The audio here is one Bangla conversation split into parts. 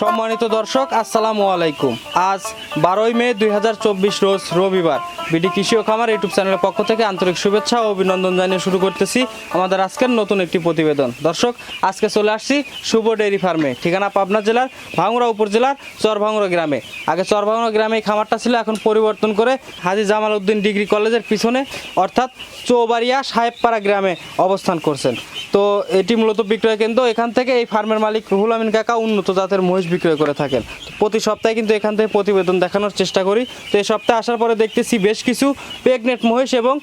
সম্মানিত দর্শক, আসসালামু আলাইকুম। আজ বারোই মে দুই হাজার চব্বিশ রোজ রবিবার। বিডি কৃষি ও খামার ইউটিউব চ্যানেলের পক্ষ থেকে আন্তরিক শুভেচ্ছা ও অভিনন্দন জানিয়ে শুরু করতেছি আমাদের আজকের নতুন একটি প্রতিবেদন। দর্শক, আজকে চলে আসছি শুভ ডেয়ারি ফার্মে, ঠিকানা পাবনা জেলার ভাঙুড়া উপজেলার চরভাঙুড়া গ্রামে। আগে চরভাঙুড়া গ্রামে এই খামারটা ছিল, এখন পরিবর্তন করে হাজি জামাল উদ্দিন ডিগ্রি কলেজের পিছনে, অর্থাৎ চৌবাড়িয়া সাহেবপাড়া গ্রামে অবস্থান করছেন। তো এটি মূলত বিক্রয় কেন্দ্র। এখান থেকে এই ফার্মের মালিক রুহুল আমিন কাকা উন্নত জাতের মহিষ বিক্রয় করে থাকেন। প্রতি সপ্তাহে কিন্তু এখান থেকে প্রতিবেদন দেখানোর চেষ্টা করি। তো এই সপ্তাহে আসার পরে দেখতেছি বেশ কিছু প্রেগনেন্ট মহিষ এবং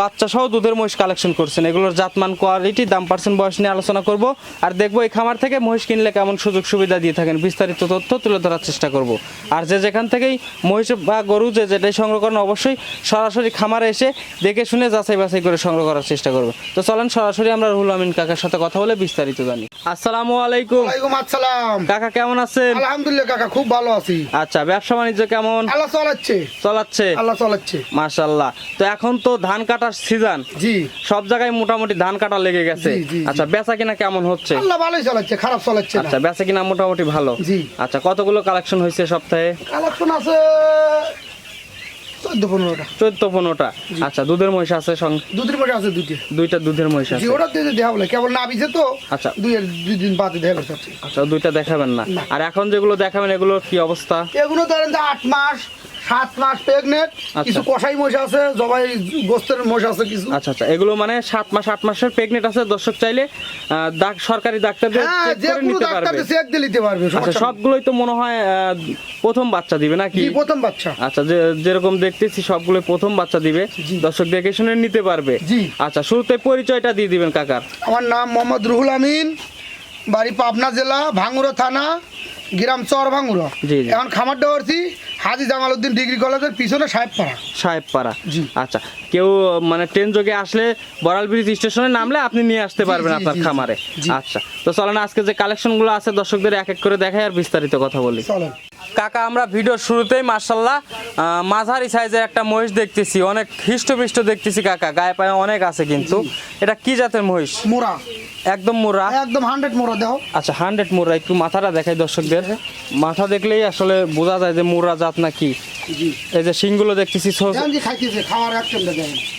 বাচ্চা সহ দুধের মহিষ কালেকশন করছেন। এগুলোর জাতমান কোয়ালিটি দাম পার্সেন্ট বয়স নিয়ে আলোচনা করব। আর দেখব এই খামার থেকে মহিষ কিনলে কেমন সুযোগ সুবিধা দিয়ে থাকেন। বিস্তারিত তথ্য তুলে ধরার চেষ্টা করব। আর যে যেখান থেকেই মহিষ বা গরু যে যেটাই সংগ্রহ করেন অবশ্যই সরাসরি খামারে এসে দেখে শুনে যাচাই বাছাই করে সংগ্রহ করার চেষ্টা করব। তো চলেন সরাসরি আমরা রুহুল আমিন কাকার সাথে কথা বলে বিস্তারিত জানি। আসসালামু আলাইকুম। আসসালাম। কাকা কেমন আছেন? আলহামদুলিল্লাহ কাকা খুব ভালো আছি। আচ্ছা ব্যবসা বাণিজ্য কেমন? আল্লাহ চলাচ্ছে। চলাচ্ছে? আল্লাহ চলাচ্ছে। মাশাল্লাহ তো এখন তো ধান কাটার সিজন। জি। সব জায়গায় মোটামুটি ধান কাটা লেগে গেছে। আচ্ছা বেচা কিনা কেমন হচ্ছে? আল্লাহ ভালোই চলাচ্ছে খারাপ চলাচ্ছে আচ্ছা বেচা কিনা মোটামুটি ভালো। জি। আচ্ছা কতগুলো কালেকশন হয়েছে সপ্তাহে? কালেকশন আছে চোদ্দ পনেরোটা। চোদ্দ পনেরোটা? আচ্ছা দুধের মহিষ আছে মধ্যে আছে দুইটা। দুইটা দুধের মহিষ আছে। ওটা দেওয়া বলে কেবল না বিছে তো আচ্ছা। দুই দুই দিন বাদে দেখা যাচ্ছে আচ্ছা দুইটা দেখাবেন না। আর এখন যেগুলো দেখাবেন এগুলোর কি অবস্থা? এগুলো ধরেন আট মাস সাত মাস প্রেগনেন্ট কিছু কষাই মোষ আছে জবাই গোস্তের মোষ আছে কিছু। আচ্ছা আচ্ছা এগুলো মানে সাত মাস আট মাসের প্রেগনেন্ট আছে দর্শক চাইলে সরকারি ডাক্তারদের হ্যাঁ check যে করে নিতে পারবে। চেক দিয়ে নিতে পারবে আচ্ছা সবগুলোই তো মনে হয় প্রথম বাচ্চা দিবে নাকি? প্রথম বাচ্চা। আচ্ছা যে যেরকম দেখতেছি সবগুলো প্রথম বাচ্চা দিবে। দর্শক দেখে শুনে নিতে পারবে। জি। আচ্ছা শুরুতে পরিচয়টা দিয়ে দিবেন কাকার। আমার নাম মোহাম্মদ রুহুল আমিন বাড়ি পাবনা জেলা ভাঙ্গুরা থানা গ্রাম চর ভাঙ্গুরা। এখন খামার দেওয়ারছি হাজি জামাল উদ্দিন ডিগ্রি কলেজের পিছনে সাহেবপাড়া। সাহেবপাড়া। জি। আচ্ছা কেউ মানে ট্রেন যোগে আসলে বড়াল ব্রিজ স্টেশনে নামলে আপনি নিয়ে আসতে পারবেন আপনার। খামারে। আচ্ছা তো চলেন আজকে যে কালেকশনগুলো আছে দর্শকদের এক এক করে দেখাই আর বিস্তারিত কথা বলি। চলেন। কাকা আমরা ভিডিওর শুরুতেই মার্শাল্লাহ মাঝারি সাইজের একটা মহিষ দেখতেছি। অনেক হৃষ্টপৃষ্ট দেখতেছি কাকা গায়ে পায়ে অনেক আছে কিন্তু। এটা কি জাতের মহিষ? মোরা। একদম মোরা একদম হান্ড্রেড মোরা দেখো। আচ্ছা হান্ড্রেড মোরা একটু মাথাটা দেখাই দর্শকদের। মাথা দেখলেই আসলে বোঝা যায় যে মোরা জাত নাকি। এই যে শিংগুলো দেখতেছি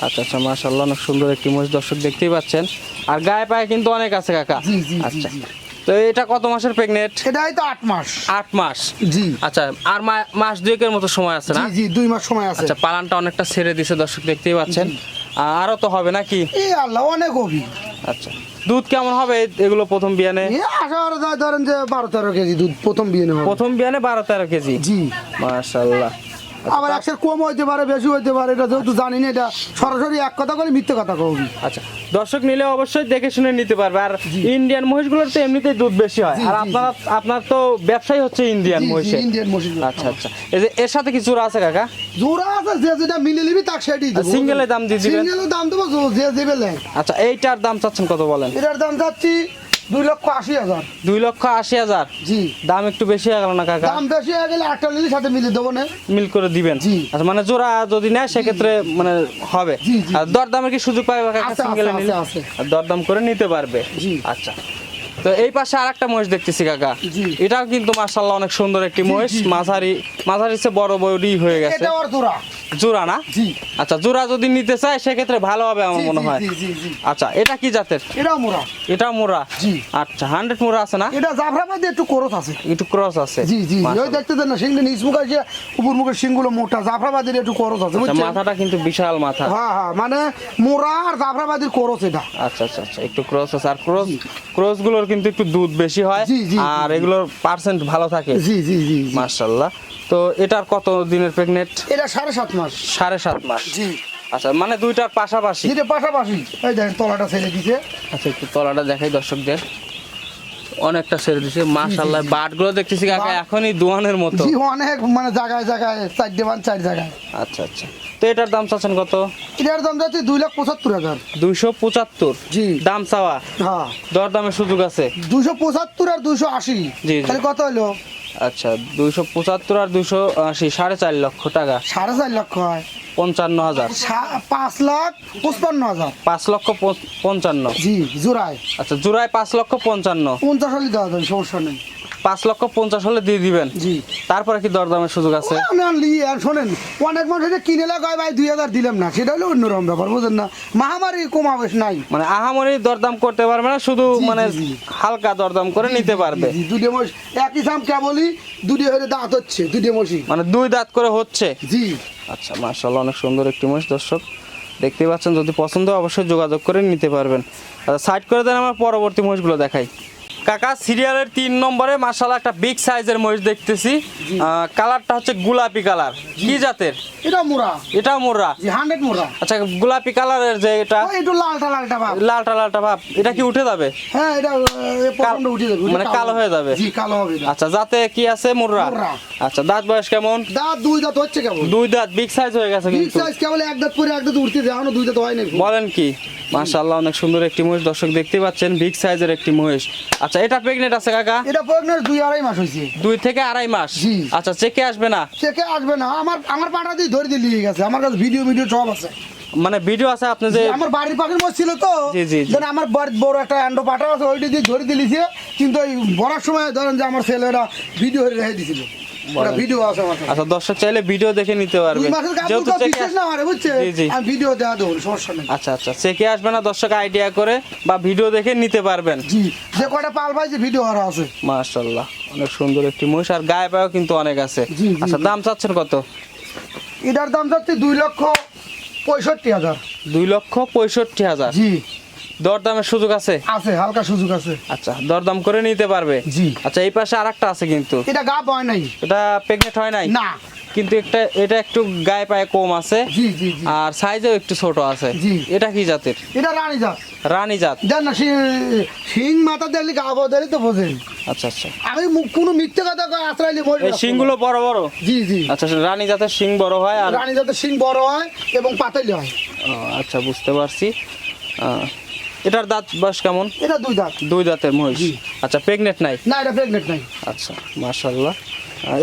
আচ্ছা আচ্ছা মাশাল্লাহ অনেক সুন্দর একটি মহিষ দর্শক দেখতেই পাচ্ছেন। আর গায়ে পায়ে কিন্তু অনেক আছে কাকা। আচ্ছা। তো এটা কত মাসের প্রেগনেন্ট এটাই তো আট মাস। আট মাস? জি। আচ্ছা আর মাস দুয়েকের মতো সময় আছে না? জি দুই মাস সময় আছে। আচ্ছা পালানটা অনেকটা ছেড়ে দিছে দর্শক দেখতেই পাচ্ছেন। আরও তো হবে নাকি? আল্লাহ অনেক অভি আচ্ছা। দুধ কেমন হবে এগুলো প্রথম বিয়ানে? এ আশা করা ধরেন যে বারো তেরো কেজি দুধ প্রথম বিয়ানে প্রথম বিয়ানে বারো তেরো কেজি? জি। মাশাল্লাহ। আবার একশো কম হইতে পারে বেশি হইতে পারে এটা যেহেতু জানি না এটা সরাসরি এক কথা করে মিথ্যে কথা কবি আচ্ছা দর্শক নিলে অবশ্যই দেখে শুনে নিতে পারবে আর ইন্ডিয়ান মহিষগুলোর তো এমনিতেই দুধ বেশি হয় আর আপনার আপনার তো ব্যবসাই হচ্ছে ইন্ডিয়ান মহিষের। ইন্ডিয়ান মসজিদ আচ্ছা আচ্ছা এই যে এর সাথে কিছু আছে কাকা? জোড়া আছে যে যেটা মিলে নিবি তাকে সেটাই দেবো। সিঙ্গেলের দাম দিয়ে দিবেন? সিঙ্গেলের দাম দেবো যে- দেবে আচ্ছা এইটার দাম চাচ্ছেন কত বলেন? এটার দাম যাচ্ছি দুই লক্ষ আশি হাজার। দুই লক্ষ আশি হাজার? জি। দাম একটু বেশি হয়ে গেল না কাকা? দাম বেশি হয়ে গেলে আটটা নিলে সাথে মিলে দেবো না। মিল করে দিবেন। জি। আচ্ছা মানে জোড়া যদি নেয় সেক্ষেত্রে মানে হবে। আর দরদামের কি সুযোগ পাবে কাকা সিঙ্গেলে নিলে? আর দরদাম করে নিতে পারবে। জি। আচ্ছা। তো এই পাশে আর একটা মহিষ দেখতেছি কাকা। এটাও কিন্তু মার্শাল্লাহ অনেক সুন্দর একটি মহিষ। মাঝারি মাঝারি চেয়ে বড় বড়ি হয়ে গেছে। জোড়া। না? আচ্ছা জোড়া যদি নিতে চায় সেক্ষেত্রে ভালো হবে আমার মনে হয়। আচ্ছা এটা কি জাতের? এটাও এটা মোরা আচ্ছা হান্ড্রেড মোরা আছে না? এটা জাফরাবাদে একটু করস আছে। একটু ক্রস আছে। জি জি ওই দেখতে দেন না সিংটা নিচ মুখ আছে উপর মুখের সিংগুলো মোটা। জাফরাবাদের একটু করস আছে আচ্ছা, মাথাটা কিন্তু বিশাল মাথা। হ্যাঁ হ্যাঁ মানে মোরা আর জাফরাবাদের করস এটা। আচ্ছা আচ্ছা আচ্ছা একটু ক্রস আছে। আর ক্রস ক্রসগুলোর কিন্তু একটু দুধ বেশি হয় আর। এগুলোর পার্সেন্ট ভালো থাকে। জি জি জি। মার্শাল্লাহ তো এটার কত দিনের প্রেগনেন্ট এটা সাড়ে সাত মাস। সাড়ে সাত মাস। জি। আচ্ছা মানে দুইটার পাশাপাশি? পাশাপাশি। এই দেখেন তলাটা ছেড়ে দিছে। আচ্ছা একটু তলাটা দেখাই দর্শকদের। অনেকটা ছেড়ে দিছে। মার্শাল্লাহ বাটগুলো দেখতেছি কাকা এখনই দোয়ানের মতো। জি অনেক মানে জায়গায় জায়গায় চারটে মান চার জায়গায়। আচ্ছা আচ্ছা। তো এটার দাম চাচ্ছেন কত? এটার দাম যাচ্ছে দুই লাখ পঁচাত্তর হাজার। দুইশো পঁচাত্তর। জি। দাম চাওয়া? হ্যাঁ। দর দামের সুযোগ আছে? দুশো পঁচাত্তর আর দুশো আশি। জি, জি। তাহলে কত হলো? আচ্ছা দুইশো পঁচাত্তর আর দুইশো আশি সাড়ে চার লক্ষ টাকা। সাড়ে চার লক্ষ হয়। পঞ্চান্ন হাজার। সা- পাঁচ লাখ পঁচপান্ন হাজার। পাঁচ লক্ষ পঞ্চান্ন। জি জোড়ায়। আচ্ছা জোড়ায় পাঁচ লক্ষ পঞ্চান্ন। পঞ্চাশ হলে দেওয়া যাবে সমস্যা নেই। পাঁচ লক্ষ পঞ্চাশ হলে দিয়ে দিবেন। জি। তারপরে কি দরদামের সুযোগ আছে? আর শোনেন অনেক মানুষ কিনে লাগায় ভাই দুই হাজার দিলাম না সেটা হলো অন্যরকম ব্যাপার বুঝেন না? মহামারী কমাবেশ নাই। মানে আহামারি দরদাম করতে পারবে না শুধু মানে। হালকা দরদাম করে নিতে পারবে। দুটো মোষ একই সাম কেবলই দুটো হয়ে দাঁত হচ্ছে দুটো মশি মানে দুই দাঁত করে হচ্ছে? জি। আচ্ছা মার্শাল্লাহ অনেক সুন্দর একটি মহিষ দর্শক। দেখতে পাচ্ছেন যদি পছন্দ হয় অবশ্যই যোগাযোগ করে নিতে পারবেন। আচ্ছা সাইড করে দেন আমার পরবর্তী মহিষগুলো দেখাই। কাকা সিরিয়ালের তিন নম্বরে মার্শাল্লাহ একটা বিগ সাইজের মহিষ দেখতেছি। কালারটা হচ্ছে গোলাপি কালার কি জাতের? এটা মোরা এটাও মোররা জি হান্ড্রেড মোরা আচ্ছা গোলাপি কালারের যে এটা? একটু লালটা লালটা ভাব। লালটা লালটা ভাব। এটা কি উঠে যাবে? হ্যাঁ এটা উঠে যাবে মানে কালো। হয়ে যাবে? জি কালো হবে আচ্ছা যাতে কি আছে? মুর্রা মুর্রা। আচ্ছা দাঁত বয়স কেমন? দাঁত দুই দাঁত হচ্ছে কেমন দুই দাঁত। বিগ সাইজ হয়ে গেছে বিগ সাইজ কেবল এক দাঁত পরে এক দাঁত উঠতে যায় এখনও দুই দাঁত হয় নাই। বলেন কি? মাশাআল্লাহ অনেক সুন্দর একটি মহিষ। দর্শক দেখতে পাচ্ছেন বিগ সাইজের একটি মহিষ। আচ্ছা এটা প্রেগনেন্ট আছে কাকা? এটা প্রেগনেন্ট দুই আড়াই মাস হয়েছে। দুই থেকে আড়াই মাস। আচ্ছা চেকে আসবে না? সে আসবে না। আমার আমার পাটা দিয়ে ধরে দিয়ে গেছে। আমার কাছে ভিডিও ভিডিও সব আছে। মানে ভিডিও আছে আপনি যে আমার বাড়ির পাখির মোষ ছিল তো। জি, জি। আমার বাড়ির বড় একটা অ্যান্ডো পাটা আছে ওইটা দিয়ে ধরে দিলিছে কিন্তু ওই বড়ার সময় ধরেন যে আমার ছেলেরা ভিডিও রেখে ওটা ভিডিও আছে আচ্ছা দর্শক চাইলে ভিডিও দেখে নিতে পারবে। যেহেতু চেকে না আমার বুঝছে জি, জি। আমি ভিডিও দেওয়া দেবো সমস্যা নেই। আচ্ছা আচ্ছা চেকে আসবে না দর্শক আইডিয়া করে বা ভিডিও দেখে নিতে পারবেন। জি যে কয়টা পাল ভাই যে ভিডিও হারা আছে। মাশাআল্লাহ অনেক সুন্দর একটি মহিষ আর গায়ে পায়েও কিন্তু অনেক আছে। আচ্ছা দাম চাচ্ছেন কত? এটার দাম যাচ্ছে দুই লক্ষ পঁয়ষট্টি হাজার। দুই লক্ষ পঁয়ষট্টি হাজার। জি। দরদামের সুযোগ আছে? আছে হালকা সুযোগ আছে। আচ্ছা দরদাম করে নিতে পারবে? জি। আচ্ছা এই পাশে আরেকটা আছে কিন্তু। এটা গা পায় নাই। এটা প্রেগনেন্ট হয় নাই? না। কিন্তু একটা এটা একটু গায়ে পায়ে কম আছে। জি জি জি। আর সাইজেও একটু ছোট আছে। জি। এটা কি জাতের? এটা রানী জাত। রানী জাত। দেন না সি- শিং মাথা দেখলে গা পাওয়া দিলে তো বোঝেন। আচ্ছা আচ্ছা। আমি কোনো মিথ্যে কথা কয়ে আশ্রয় নিয়ে এই শিংগুলো বড় বড়? জি জি। আচ্ছা রানী জাতের শিং বড় হয় আর রানী জাতের শিং বড় হয় এবং পাতালি হয়। ও, আচ্ছা বুঝতে পারছি। এটার দাঁত বয়স কেমন? এটা দুই দাঁত। দুই দাঁতের মহিষ। জি। আচ্ছা প্রেগনেন্ট নাই? না এটা প্রেগনেন্ট নাই। আচ্ছা মাশাল্লাহ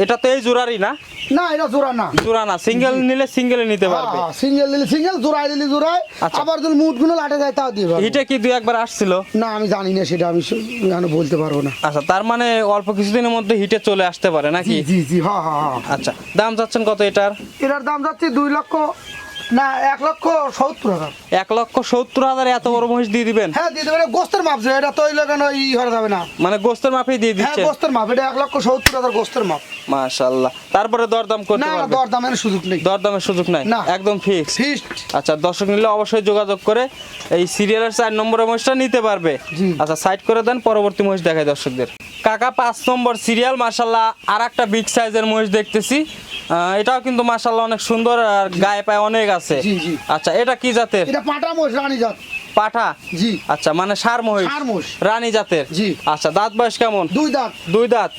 এটা তো এই জোড়ারই না? না এটা জোড়া না। জোড়া না সিঙ্গেল নিলে সিঙ্গেলে নিতে পারবে। সিঙ্গেল নিলে সিঙ্গেল জোড়ায় দিলে জোড়ায়। আচ্ছা। আবার যদি মুটগুলো লাটে যায় তাও দিয়ে। হিটে কি দুই একবার আসছিল? না আমি জানি না সেটা আমি এখনও বলতে পারব না। আচ্ছা তার মানে অল্প কিছুদিনের মধ্যে হিটে চলে আসতে পারে নাকি? জি জি হ্যাঁ হ্যাঁ হ্যাঁ। আচ্ছা দাম চাচ্ছেন কত এটার? এটার দাম যাচ্ছে দুই লক্ষ না এক লক্ষ সত্তর হাজার। এক লক্ষ সত্তর হাজার এত বড় মহিষ দিয়ে দিবেন? হ্যাঁ দিতে পারে গোস্তের মাপ যে এটা তৈল কেন ই হয়ে যাবে না। মানে গোস্তের মাপেই দিয়ে হ্যাঁ গোস্তের মাপ। এটা এক লক্ষ সত্তর হাজার গোস্তের মাপ। মাশাল্লাহ তারপরে দরদাম করতে না না পারবে সুযোগ নেই। দরদামের সুযোগ নাই? না। একদম ফিক্স ফিস্ট আচ্ছা দর্শক নিলে অবশ্যই যোগাযোগ করে এই সিরিয়ালের চার নম্বরের মহিষটা নিতে পারবে। আচ্ছা সাইড করে দেন পরবর্তী মহিষ দেখাই দর্শকদের। কাকা পাঁচ নম্বর সিরিয়াল মাশাল্লাহ আর একটা বিগ সাইজের মহিষ দেখতেছি। এটাও কিন্তু মাসাল্লাহ অনেক সুন্দর আর গায়ে পায়ে অনেক আছে। আচ্ছা এটা কি জাতের? এটা পাটা মোষ রানী জাত। পাঠা? জি। আচ্ছা মানে সার মহিষ। মহিষ। রানী জাতের? জি। আচ্ছা দাঁত বয়স কেমন? দুই দাঁত। দুই দাঁত।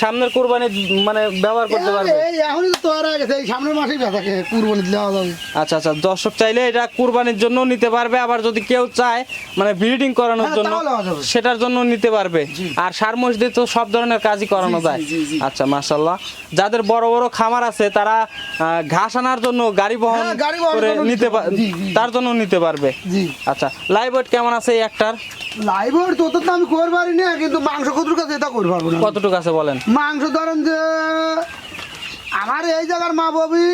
সামনের কুরবানি মানে ব্যবহার করতে পারবে? এই এখনই তো তৈরি হয়ে গেছে এই সামনের মাসেই বেচাকে কুরবানি দেওয়া যাবে আচ্ছা আচ্ছা দর্শক চাইলে এটা কুরবানির জন্য নিতে পারবে আবার যদি কেউ চায় মানে ব্রিডিং করানোর হ্যাঁ, জন্য। সেটার জন্য নিতে পারবে। আর সার মসজিদে তো সব ধরনের কাজই করানো যায়। আচ্ছা মাশাল্লাহ যাদের বড় বড় খামার আছে তারা ঘাস আনার জন্য গাড়ি বহন হ্যাঁ, করে নিতে। তার জন্য নিতে পারবে। আচ্ছা লাইভ ওয়েট কেমন আছে এই একটার? লাইভ ওয়েট তো তো আমি করতে পারি না কিন্তু মাংস কতটুকু আছে এটা করতে পারব না। কতটুকু আছে বলেন? মাংস ধরেন যে আমার এই জায়গার মা ববি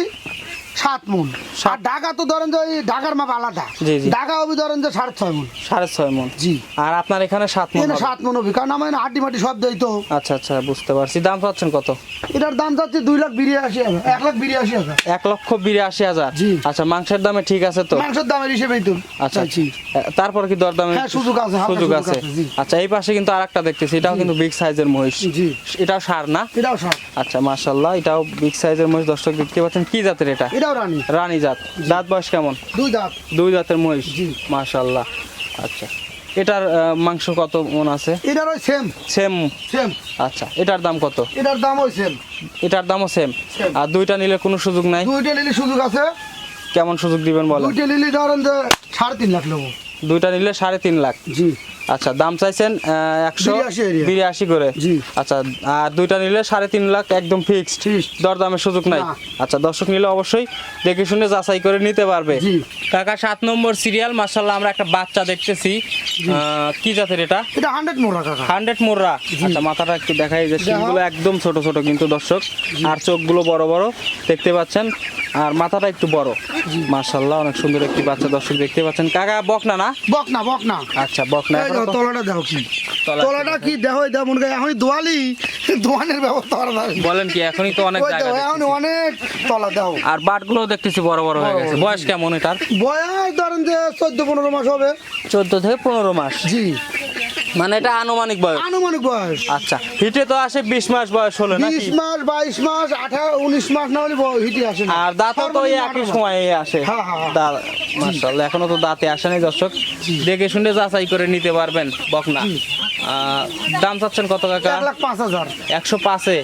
সাত মন আর ঢাকা তো ধরেন যে ঢাকার মাপ আলাদা। ঢাকা হবি ধরেন যে সাড়ে ছয় মন সাড়ে ছয় মন জি। আর আপনার এখানে সাত মন সাত মন হবি। কারণ আমার হাড্ডি মাটি সব দেয় তো। আচ্ছা আচ্ছা বুঝতে পারছি। দাম পাচ্ছেন কত? এটার দাম যাচ্ছে দুই লাখ হাজার। এক লাখ হাজার। এক লক্ষ বিরাশি হাজার? আচ্ছা মাংসের দামে ঠিক আছে তো? মাংসের দামের হিসেবেই তো আচ্ছা চাইছি। তারপর কি দর দামে সুযোগ আছে, সুযোগ আছে। আচ্ছা এই পাশে কিন্তু আরেকটা দেখতেছি। এটাও কিন্তু বিগ সাইজের মহিষ। জি। এটাও সার না? এটাও সার। আচ্ছা মাশাল্লাহ এটাও বিগ সাইজের মহিষ। দর্শক দেখতে পাচ্ছেন কি জাতের এটা এটাও রানী। রানী জাত। দাঁত বয়স কেমন? দুই দাঁত। দুই জাতের মহিষ। মাশাল্লাহ আচ্ছা। এটার মাংস কত মন আছে? এটার ওই সেম সেম সেম আচ্ছা। এটার দাম কত? এটার দাম ওই সেম এটার দামও সেম আর দুইটা নিলে কোনো সুযোগ নাই? দুইটা নিলে সুযোগ আছে। কেমন সুযোগ দিবেন বলেন? দুইটা নিলে ধরেন যে সাড়ে তিন লাখ নেব। দুইটা নিলে সাড়ে তিন লাখ। জি। আচ্ছা দাম চাইছেন একশো বিরাশি করে। আচ্ছা আর দুইটা নিলে সাড়ে তিন লাখ একদম ফিক্সড। দরদামের সুযোগ নাই। আচ্ছা দর্শক নিলে অবশ্যই দেখে শুনে যাচাই করে নিতে পারবে। কাকা সাত নম্বর সিরিয়াল মার্শাল্লাহ আমরা একটা বাচ্চা দেখতেছি। কি জাতের এটা? এটা হান্ড্রেড কাকা। হান্ড্রেড মোররা। আচ্ছা মাথাটা একটু দেখাই যে শিংগুলো একদম ছোট ছোট কিন্তু দর্শক। আর চোখগুলো বড় বড়। দেখতে পাচ্ছেন আর মাথাটা একটু বড়। মার্শাল্লাহ অনেক সুন্দর একটি বাচ্চা দর্শক দেখতে পাচ্ছেন। কাকা বকনা না? বক না বক না আচ্ছা বকনা তলাটা দেখো কি। তলাটা কি? দেখো দেখো মনে করি এখনই দোয়ালি দোয়ানের ব্যবস্থা করা বলেন কি এখনই তো অনেক জায়গা এখন অনেক তলা দেখো। আর বাটগুলো দেখতেছি বড় বড় হয়ে গেছে। বয়স কেমন এটার? বয়স ধরেন যে চোদ্দ পনেরো মাস হবে। চোদ্দ থেকে পনেরো মাস। জি। মানে এটা আনুমানিক বয়স? আনুমানিক বয়স। আচ্ছা হিটে তো আসে বিশ মাস বয়স হলো বিশ নাকি মাস বাইশ মাস আঠারো উনিশ মাস না হলে হিটে আসে না। আর দাঁতও তো একই সময়ে আসে। হ্যাঁ, হ্যাঁ, হ্যাঁ। মাশাআল্লাহ এখনও তো দাঁতে আসেনি দর্শক। দেখে শুনে যাচাই করে নিতে পারবেন বকনা। দাম চাচ্ছেন কত কাকা? এক লাখ পাঁচ হাজার। একশো পাঁচে?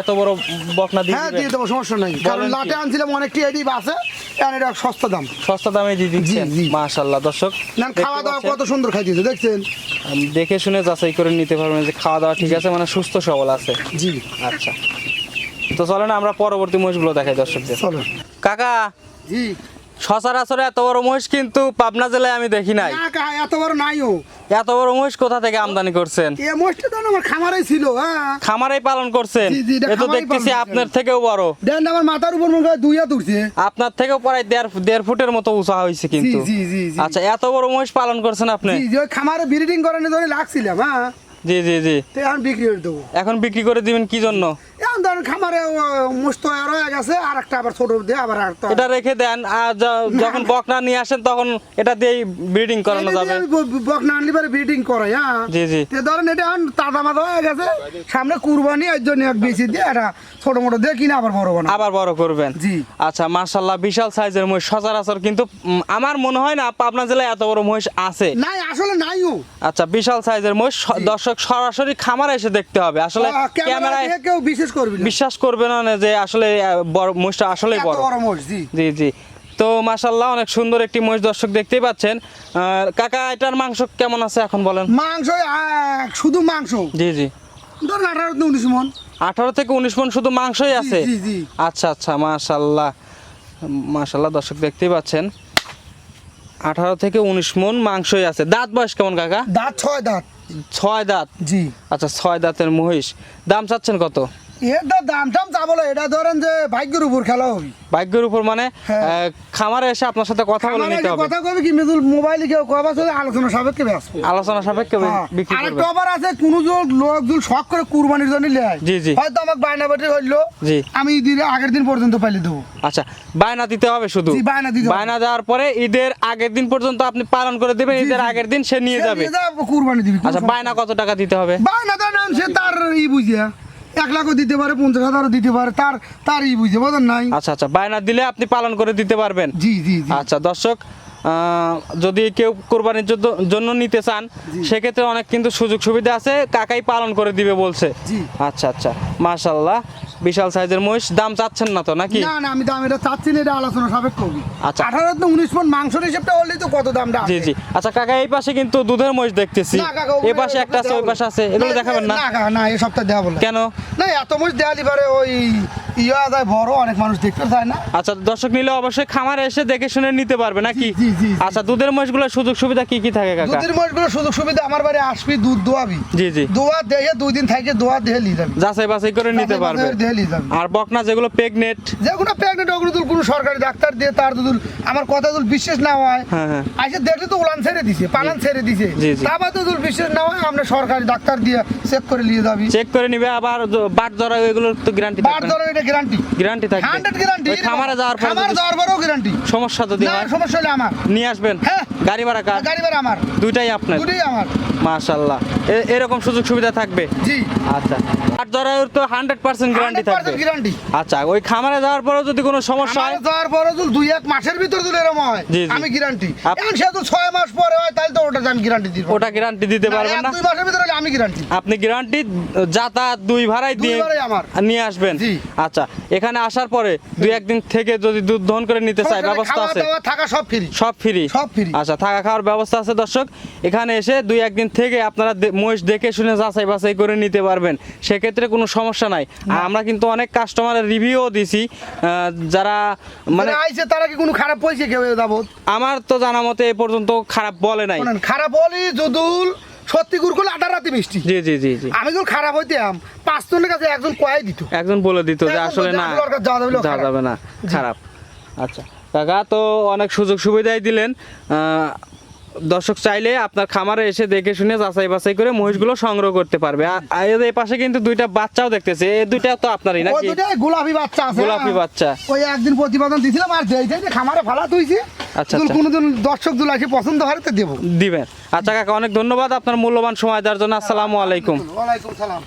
এত বড় বকনা দিয়ে হ্যাঁ দিয়ে দেবো সমস্যা নেই। কারণ? লাটে আনছিলাম অনেকটি আছে এখন এটা সস্তা দাম। সস্তা দামে দিয়ে দিচ্ছেন। মাশাল্লাহ দর্শক না খাওয়া দাওয়া কত সুন্দর খাইতেছে দেখছেন? দেখে শুনে যাচাই করে নিতে পারবেন যে খাওয়া দাওয়া ঠিক আছে মানে সুস্থ সবল আছে। জি। আচ্ছা। তো চলেন আমরা পরবর্তী মহিষগুলো দেখাই দর্শকদের। কাকা জি। সচরাচর এত বড় মহিষ কিন্তু পাবনা জেলায় আমি দেখি নাই। এত বড় নাইও এত বড় মহিষ কোথা থেকে আমদানি করছেন? এ মোষটা তো আমার খামারেই ছিল হ্যাঁ। খামারেই পালন করছেন? এ তো দেখতেছি আপনার থেকেও বড়। দেন আমার মাথার উপর মনে হয় দুই হাত আপনার থেকেও প্রায় দেড় দেড় ফুটের মতো উঁচা হয়েছে কিন্তু। জি, জি, জি। আচ্ছা এত বড় মহিষ পালন করছেন আপনি? জি ওই খামারে ব্রিডিং করানোর জন্য লাগছিলাম হ্যাঁ। জি জি জি। এখন বিক্রি করে দেবো। এখন বিক্রি করে দিবেন কি জন্য? ধরেন খামারে হয়ে গেছে আর একটা আবার ছোট দিয়ে আবার একটা- এটা রেখে দেন আর যখন বকনা নিয়ে আসেন তখন এটা দিয়েই ব্রিডিং করানো যাবে। আমি ব- ব- বক না আনলে পরে ব্রিডিং করাই হ্যাঁ? জি জি। তো ধরেন এটা এখন তাজা মাথা হয়ে গেছে সামনে কুরবানি এর জন্য এক বেশি দিয়ে এটা ছোট মোটো দিয়ে কিনে আবার বড় বানা আবার বড় করবেন? জি। আচ্ছা মার্শাল্লাহ বিশাল সাইজের মহিষ সচরাচর কিন্তু আমার মনে হয় না পাবনা জেলায় এত বড় মহিষ আছে। নাই আসলে নাইও। আচ্ছা বিশাল সাইজের মহিষ দর্শক সরাসরি খামারে এসে দেখতে হবে। আসলে ক্যামেরায় কেউ বিশেষ করবি না। বিশ্বাস করবে না যে আসলে বড় মহিষটা আসলেই বড়। জি। জি তো মাশাল্লাহ অনেক সুন্দর একটি মহিষ দর্শক দেখতেই পাচ্ছেন। কাকা এটার মাংস কেমন আছে এখন বলেন? মাংস শুধু মাংস। জি জি। ধরেন আঠারো থেকে উনিশ মন। আঠারো থেকে উনিশ মন শুধু মাংসই আছে। আচ্ছা আচ্ছা মাশাল্লাহ মাশাল্লাহ দর্শক দেখতেই পাচ্ছেন। আঠারো থেকে উনিশ মন মাংসই আছে। দাঁত বয়স কেমন কাকা? দাঁত ছয় দাঁত। ছয় দাঁত? জি। আচ্ছা ছয় দাঁতের মহিষ। দাম চাচ্ছেন কত? এটা দাম টাম চা বলো এটা ধরেন যে ভাগ্যের উপর খেলা হবে। ভাগ্যের উপর মানে হ্যাঁ। খামারে এসে আপনার সাথে কথা বলে নিতে হবে। কথা কবে কি মেদুল মোবাইলে কেউ কবা চলে আলোচনা সাপেক্ষে ব্যস্ত। আলোচনা সাপেক্ষে হ্যাঁ। বিক্রি করবে। একটা আবার আছে কোন লোক যদি শখ করে কুরবানির জন্য লেয় জি, জি। হয়তো আমার বায়না বাটি হইল জি। আমি ঈদের আগের দিন পর্যন্ত পাইলে দেবো। আচ্ছা বায়না দিতে হবে শুধু? জি, বায়না দিতে হবে। বায়না দেওয়ার পরে ঈদের আগের দিন পর্যন্ত আপনি পালন করে দেবেন ঈদের আগের দিন সে নিয়ে যাবে। কুরবানি দিবি আচ্ছা বায়না কত টাকা দিতে হবে? বায়না নেন সে তার ই বুঝিয়া। এক লাখও দিতে পারে পঞ্চাশ হাজারও দিতে পারে তার তারই ই বুঝে বোঝেন নাই? আচ্ছা আচ্ছা বায়না দিলে আপনি পালন করে দিতে পারবেন। জি জি। আচ্ছা দর্শক যদি কেউ কোরবানির জন্য- নিতে চান সেক্ষেত্রে অনেক কিন্তু সুযোগ সুবিধা আছে। কাকাই পালন করে দিবে বলছে। আচ্ছা আচ্ছা। মাশাল্লাহ বিশাল সাইজের মহিষ। দাম চাচ্ছেন না তো নাকি? না না আমি দাম এটা চাচ্ছি না এটা আলোচনা সাপেক্ষ আচ্ছা। আঠারো তো উনিশ মন মাংসের হিসেবটা হলেই তো কত দামটা জি জি। আচ্ছা কাকা এই পাশে কিন্তু দুধের মহিষ দেখতেছি। এই পাশে একটা আছে ওই পাশে আছে। এগুলো দেখাবেন না? না না এই সপ্তাহে দেওয়া বলে কেন? না এত মুখ দেয়ালি পারে ওই ইয়া যায় বড় অনেক মানুষ দেখতে চায় না। আচ্ছা দর্শক নিলে অবশ্যই খামারে এসে দেখে শুনে নিতে পারবে নাকি। আচ্ছা দুধের মহিষগুলোর সুযোগ সুবিধা কি কি থাকে কাকা? দুধের সুযোগ সুবিধা আমার বাড়ি আসবি দুধ দোয়াবি। জি জি। দোয়া দেহে দুই দিন থাকে দোয়া দেহে নিয়ে যাবি। যাচাই বাছাই করে নিতে পারবে। দেহে নিয়ে যাবি। আর বকনা যেগুলো প্রেগনেট যেগুলো ওগুলো কোনো সরকারি ডাক্তার দিয়ে তার দুল আমার কথা দুল বিশ্বাস না হয় হ্যাঁ, হ্যাঁ। আইসে দেখলে তো উলান ছেড়ে দিছে পালান ছেড়ে দিছে। তারপর তো দুল বিশ্বাস না হয় আমরা সরকারি ডাক্তার দিয়ে চেক করে নিয়ে যাবি। চেক করে নিবে আবার বাট ধরা এগুলোর তো গ্যারান্টি বার ধরো এটা গ্যারান্টি গ্যারান্টি থাকবে। হান্ড্রেড গ্যারান্টি খামারে যাওয়ার পরে খামার যাওয়ার পরেও গ্যারান্টি সমস্যা যদি হয় সমস্যা হলে আমার। নিয়ে আসবেন। হ্যাঁ। গাড়ি ভাড়া কার? গাড়ি ভাড়া আমার। দুইটাই আপনার। আমার। এরকম সুযোগ সুবিধা থাকবে? জি। আচ্ছা। আর জরায়ুর তো হান্ড্রেড পার্সেন্ট গ্যারান্টি থাকবে। গ্যারান্টি আচ্ছা ওই খামারে যাওয়ার পরেও যদি কোনো সমস্যা হয়? যাওয়ার যদি দুই এক মাসের ভিতর যদি এরকম হয়। আমি গ্যারান্টি এখন সে তো ছয় মাস পরে হয় তাহলে তো ওটা আমি গ্যারান্টি দিব ওটা গ্যারান্টি দিতে পারবেন না? দুই মাসের ভিতরে আমি গ্যারান্টি আপনি গ্যারান্টি যাতায়াত দুই ভাড়াই দিয়ে দুই ভাড়াই আমার। নিয়ে আসবেন। আচ্ছা এখানে আসার পরে দুই একদিন থেকে যদি দুধ দহন করে নিতে চাই ব্যবস্থা আছে? থাকা সব ফ্রি সব ফ্রি সব free। আচ্ছা থাকা খাওয়ার ব্যবস্থা আছে দর্শক। এখানে এসে দুই একদিন থেকে আপনারা মহিষ দেখে শুনে যাচাই বাছাই করে নিতে পারবেন। সেক্ষেত্রে কোনো সমস্যা নাই। আর আমরা কিন্তু অনেক কাস্টমারের রিভিউও দিছি যারা মানে আইছে তারা কি কোনো খারাপ পয়সা কেউ যাব আমার তো জানা মতে এ পর্যন্ত খারাপ বলে নাই। খারাপ হলি যদুল সত্যি গুড় করলে আটা রাতে মিষ্টি। জি জি জি জি। আমি যখন খারাপ হইতাম পাঁচজনের কাছে একজন কয়াই দিত। একজন বলে দিত যে আসলে না যাওয়া যাবে না, খারাপ। আচ্ছা কাকা তো অনেক সুযোগ সুবিধাই দিলেন। আহ, দর্শক চাইলে আপনার খামারে এসে দেখে শুনে যাচাই বাছাই করে মহিষগুলো সংগ্রহ করতে পারবে। আর এই পাশে কিন্তু দুইটা বাচ্চাও দেখতেছে। এই দুইটা তো আপনারই নাকি? গোলাপি বাচ্চা আছে। গোলাপি। বাচ্চা। ওই একদিন প্রতিবেদন দিছিলাম আর যেই যেই খামারে ফালা তুইছে আচ্ছা, আচ্ছা। কোনোদিন দর্শক দুল পছন্দ হয় তো দেবো। দিবেন। আচ্ছা কাকা অনেক ধন্যবাদ। আপনার মূল্যবান সময় দেওয়ার জন্য। আসসালামু আলাইকুম। ওয়ালাইকুম সালাম।